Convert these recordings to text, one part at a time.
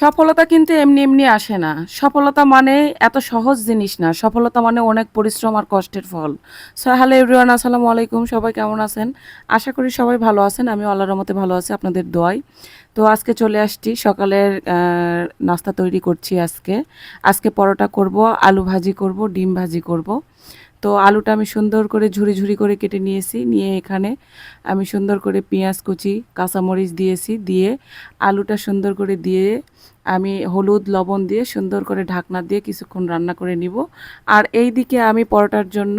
সফলতা কিন্তু এমনি এমনি আসে না। সফলতা মানে এত সহজ জিনিস না। সফলতা মানে অনেক পরিশ্রম আর কষ্টের ফল। সো হ্যালো এভরিওয়ান, আসসালামু আলাইকুম। সবাই কেমন আছেন? আশা করি সবাই ভালো আছেন। আমি আল্লাহর রহমতে ভালো আছি, আপনাদের দোয়াই তো আজকে চলে আসছি, সকালের নাস্তা তৈরি করছি আজকে। আজকে পরোটা করব, আলু ভাজি করব, ডিম ভাজি করব। তো আলুটা আমি সুন্দর করে ঝুরি ঝুরি করে কেটে নিয়েছি। নিয়ে এখানে আমি সুন্দর করে পেঁয়াজ কুচি, কাঁচামরিচ দিয়েছি। দিয়ে আলুটা সুন্দর করে দিয়ে আমি হলুদ, লবণ দিয়ে সুন্দর করে ঢাকনা দিয়ে কিছুক্ষণ রান্না করে নিব। আর এই দিকে আমি পরোটার জন্য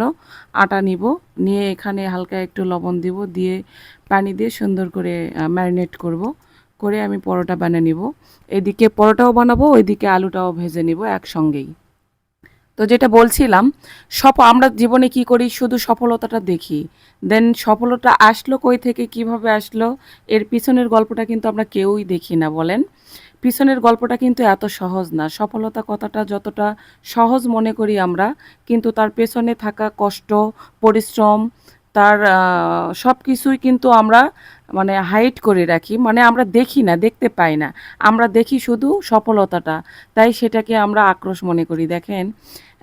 আটা নিব। নিয়ে এখানে হালকা একটু লবণ দিব। দিয়ে পানি দিয়ে সুন্দর করে ম্যারিনেট করব। করে আমি পরোটা বানিয়ে নিব। এদিকে পরোটাও বানাবো, ওইদিকে আলুটাও ভেজে নিব একসঙ্গেই। তো যেটা বলছিলাম, সপ, আমরা জীবনে কি করি? শুধু সফলতাটা দেখি। দেন সফলতা আসলো কই থেকে, কীভাবে আসলো? এর পিছনের গল্পটা কিন্তু আমরা কেউই দেখি না, বলেন? পিছনের গল্পটা কিন্তু এত সহজ না। সফলতা কথাটা যতটা সহজ মনে করি আমরা, কিন্তু তার পেছনে থাকা কষ্ট, পরিশ্রম, তার সব কিছুই কিন্তু আমরা মানে হাইট করে রাখি। মানে আমরা দেখি না, দেখতে পাই না। আমরা দেখি শুধু সফলতাটা। তাই সেটাকে আমরা আক্রোশ মনে করি। দেখেন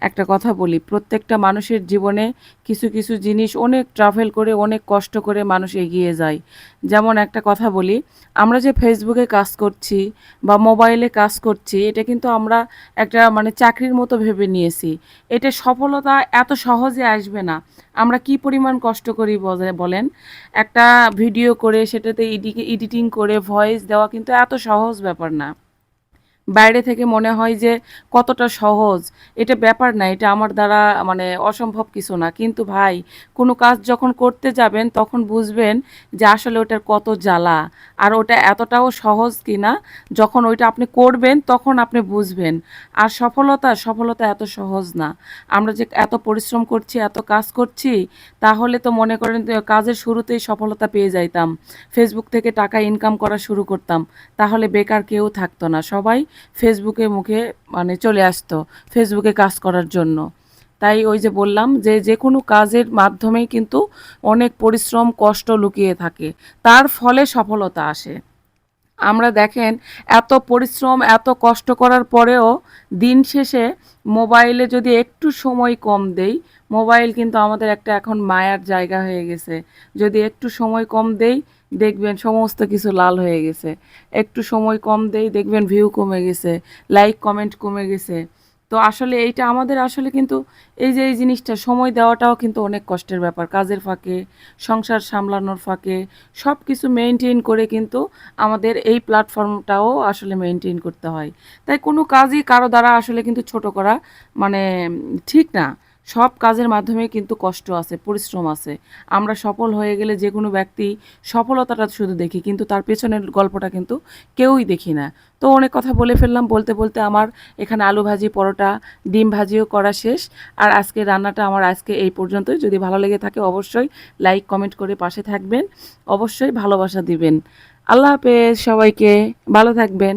একটা কথা বলি, প্রত্যেকটা মানুষের জীবনে কিছু কিছু জিনিস অনেক ট্রাভেল করে, অনেক কষ্ট করে মানুষ এগিয়ে যায়। যেমন একটা কথা বলি, আমরা যে ফেসবুকে কাজ করছি বা মোবাইলে কাজ করছি, এটা কিন্তু আমরা একটা মানে চাকরির মতো ভেবে নিয়েছি। এটা সফলতা এত সহজে আসবে না। আমরা কি পরিমাণ কষ্ট করি বলেন? একটা ভিডিও করে, সেটাতে এডিটিং করে ভয়েস দেওয়া কিন্তু এত সহজ ব্যাপার না। বাইরে থেকে মনে হয় যে কতটা সহজ। এটা ব্যাপার না, এটা আমার দ্বারা মানে অসম্ভব কিছু না। কিন্তু ভাই, কোনো কাজ যখন করতে যাবেন, তখন বুঝবেন যে আসলে ওটার কত জ্বালা। আর ওটা এতটাও সহজ কিনা, যখন ওইটা আপনি করবেন, তখন আপনি বুঝবেন। আর সফলতা সফলতা এত সহজ না। আমরা যে এত পরিশ্রম করছি, এত কাজ করছি, তাহলে তো মনে করেন কাজের শুরুতেই সফলতা পেয়ে যাইতাম। ফেসবুক থেকে টাকা ইনকাম করা শুরু করতাম। তাহলে বেকার কেউ থাকতো না। সবাই ফেসবুকে মুখে মানে চলে আসতো, ফেসবুকে কাজ করার জন্য। তাই ওই যে বললাম যে যে কোনো কাজের মাধ্যমেই কিন্তু অনেক পরিশ্রম, কষ্ট লুকিয়ে থাকে। তার ফলে সফলতা আসে। আমরা দেখেন এত পরিশ্রম, এত কষ্ট করার পরেও দিন শেষে মোবাইলে যদি একটু সময় কম দেই, মোবাইল কিন্তু আমাদের একটা এখন মায়ার জায়গা হয়ে গেছে। যদি একটু সময় কম দেই, দেখবেন সমস্ত কিছু লাল হয়ে গেছে। একটু সময় কম দেই, দেখবেন ভিউ কমে গেছে লাইক কমেন্ট কমে গেছে। তো আসলে এইটা আমাদের আসলে কিন্তু এই যে এই জিনিসটা সময় দেওয়াটাও কিন্তু অনেক কষ্টের ব্যাপার। কাজের ফাঁকে, সংসার সামলানোর ফাঁকে সব কিছু মেনটেন করে কিন্তু আমাদের এই প্ল্যাটফর্মটাও আসলে মেনটেন করতে হয়। তাই কোনো কাজই কারও দ্বারা আসলে কিন্তু ছোট করা মানে ঠিক না। সব কাজের মাধ্যমে কিন্তু কষ্ট আছে, পরিশ্রম আছে। আমরা সফল হয়ে গেলে যে কোনো ব্যক্তি সফলতাটা শুধু দেখি, কিন্তু তার পেছনের গল্পটা কিন্তু কেউই দেখি না। তো অনেক কথা বলে ফেললাম, বলতে বলতে আমার এখানে আলু ভাজি, পরোটা, ডিম ভাজিও করা শেষ। আর আজকে রান্নাটা আমার আজকে এই পর্যন্তই। যদি ভালো লেগে থাকে অবশ্যই লাইক, কমেন্ট করে পাশে থাকবেন। অবশ্যই ভালোবাসা দিবেন। আল্লাহ হাফেজ সবাইকে, ভালো থাকবেন।